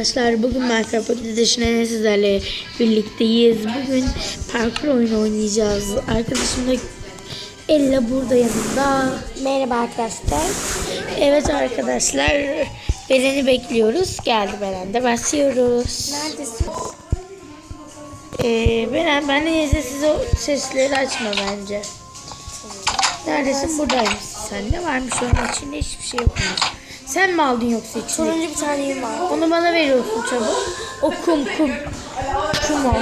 arkadaşlar. Bugün Minecraft Edition'e sizlerle birlikteyiz. Bugün parkur oyunu oynayacağız. Arkadaşım da Ella burada yanımda. Merhaba arkadaşlar. Evet arkadaşlar. Beren'i bekliyoruz. Geldi Beren de başlıyoruz. Neredesin? Ee, Beren ben neyse siz o sesleri açma bence. Neredesin? Buradayım. Sen ne varmış onun içinde hiçbir şey yokmuş. Sen mi aldın yoksa içinde? Turuncu bir taneyim var. Onu bana veriyorsun çabuk. O kum kum. Kum o.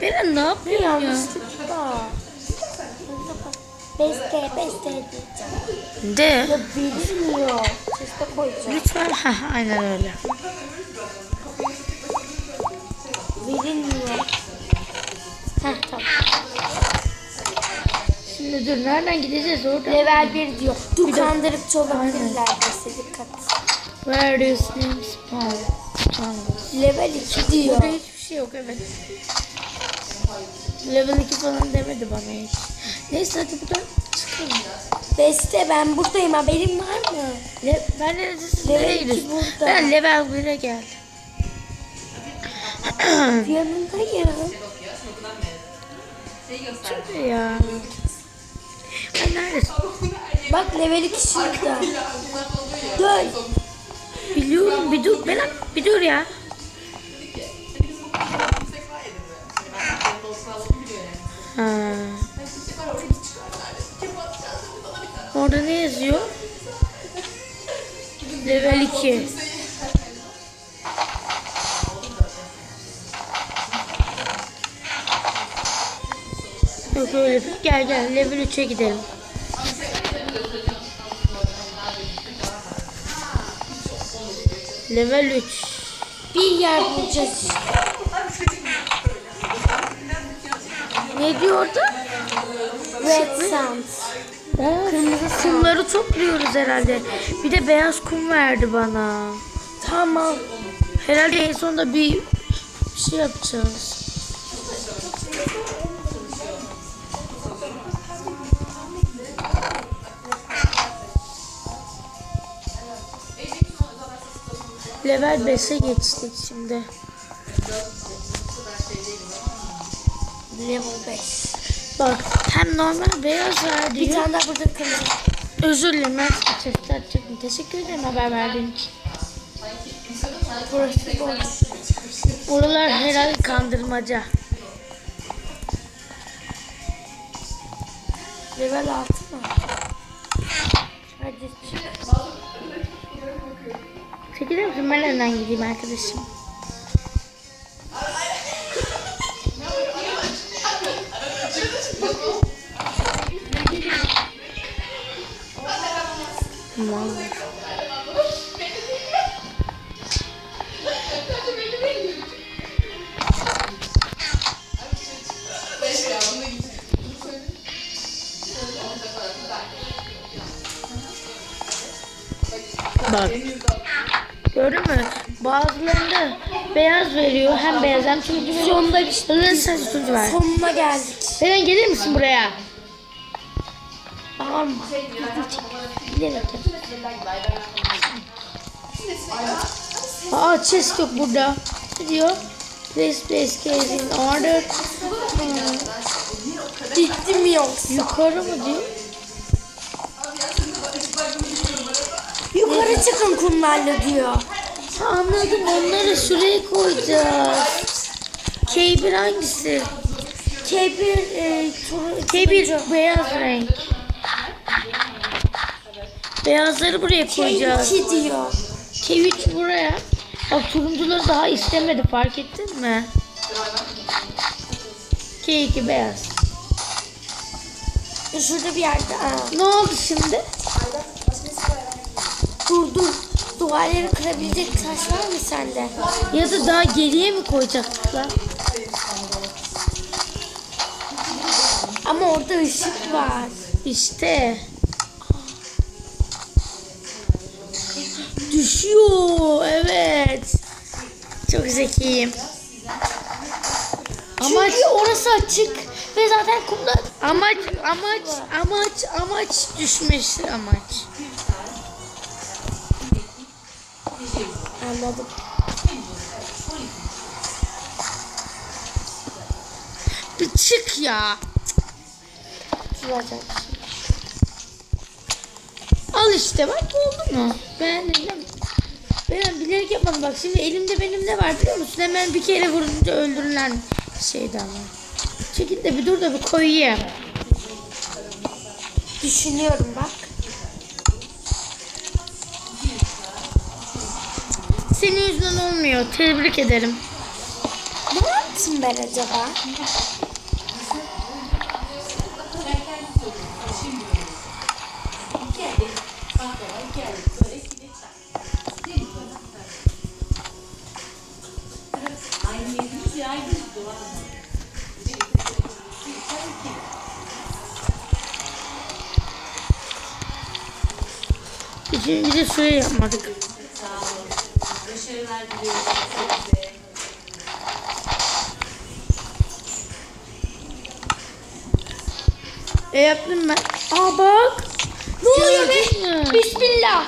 Beren ne yapıyor ya? Yanlışlıkla. Beste, beste diyeceğim. De. Ya bilmiyor. Seste koyacağım. Lütfen. Heh, aynen öyle. Verilmiyor. Dur nereden gideceğiz orada? Level 1 diyor. Bir de- kandırıkçı olabilirler beste dikkat. Where is name spawn? Jungle. Level 2 diyor. Burada hiçbir şey yok evet. Level 2 falan demedi bana hiç. Neyse hadi buradan çıkalım. Beste ben buradayım haberin var mı? Le ben de siz Level nereye iki burada. Ben level 1'e geldim. Yanındayım. Çok iyi ya. Ay neredesin? Bak level 2 şurada. Dön. Biliyorum bir dur. Bela bir dur ya. Ha. Orada ne yazıyor? Level 2. Yok öyle. Gel gel level 3'e gidelim. Level 3. Bir yer bulacağız. Ne diyor orada? Red Sand. Kırmızı kumları topluyoruz herhalde. Bir de beyaz kum verdi bana. Tamam. Herhalde en sonunda bir şey yapacağız. Level 5'e geçtik şimdi. Level 5. Bak hem normal beyaz Bir diyor. tane daha burada kırmızı. Özür dilerim ben açacaktım. Teşekkür ederim haber verdiğin için. Burası boş. Oralar herhalde kandırmaca. Level 6 mı? Hadi çık. Çekilir misin? Ben önden gideyim arkadaşım. Mal. Bak. Gördün mü? Bazılarında beyaz veriyor. Hem beyaz hem turuncu veriyor. Sonunda bir şey. Turuncu ver. Sonuna geldik. Selen gelir misin buraya? Bağırma. Bilerek. Aa chest yok burada. Ne diyor? Place place case in order. Hmm, Gitti mi yoksa? yukarı mı diyor? Çıkın kumlarla diyor. Anladım onları şuraya koyacağız. K1 hangisi? K1 e, turu, K1 beyaz renk. Beyazları buraya koyacağız. K2 diyor. K3 buraya. Bak turuncuları daha istemedi fark ettin mi? K2 beyaz. E, Şurada bir yerde. Aa, Ne oldu şimdi? Dur dur. Duvarları kırabilecek taş var mı sende? Ya da daha geriye mi koyacaklar? Ama orada ışık var. İşte. Düşüyor. Evet. Çok zekiyim. Amaç Çünkü orası açık ve zaten kumlar. amaç amaç amaç amaç düşmüş amaç. Anladım. Bir çık ya. Al işte bak oldu mu? Mi? Ben bilerek yapmadım bak şimdi elimde benim ne var biliyor musun? Hemen bir kere vurunca öldürülen şeydi ama. Çekil de bir dur da bir koyayım. Düşünüyorum bak. Senin yüzünden olmuyor. Tebrik ederim. Ne yaptım ben acaba? Bir de şuraya yapmadık. E yaptım ben. Aa bak. Ne oluyor be? mü? Bismillah.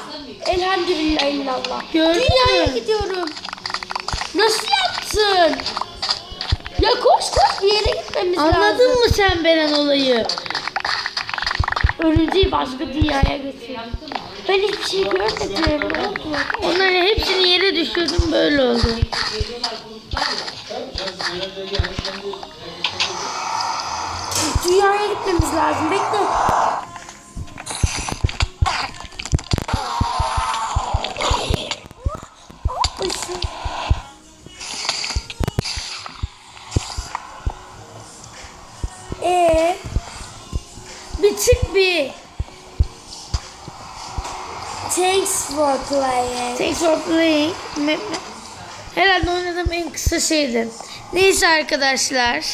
Elhamdülillah illallah. Gördün Dünyaya mü? gidiyorum. Nasıl yaptın? Ya koş koş bir yere gitmemiz Anladın lazım. mı sen Beren olayı? Ölücüyü başka dünyaya götür. Ben hiçbir şey görmedim. Onların hepsini yere düşürdüm böyle oldu. Dünyaya gitmemiz lazım. Bekle. Ee, Bir çık bir. thanks for playing. Thanks for playing. Herhalde oynadığım en kısa şeydi. Neyse arkadaşlar.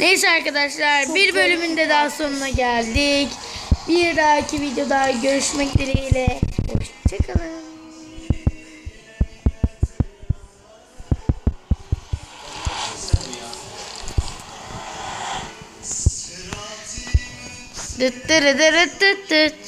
Neyse arkadaşlar bir bölümünde daha sonuna geldik. Bir dahaki videoda görüşmek dileğiyle. Hoşçakalın. Dıt dırı dırı dıt dıt.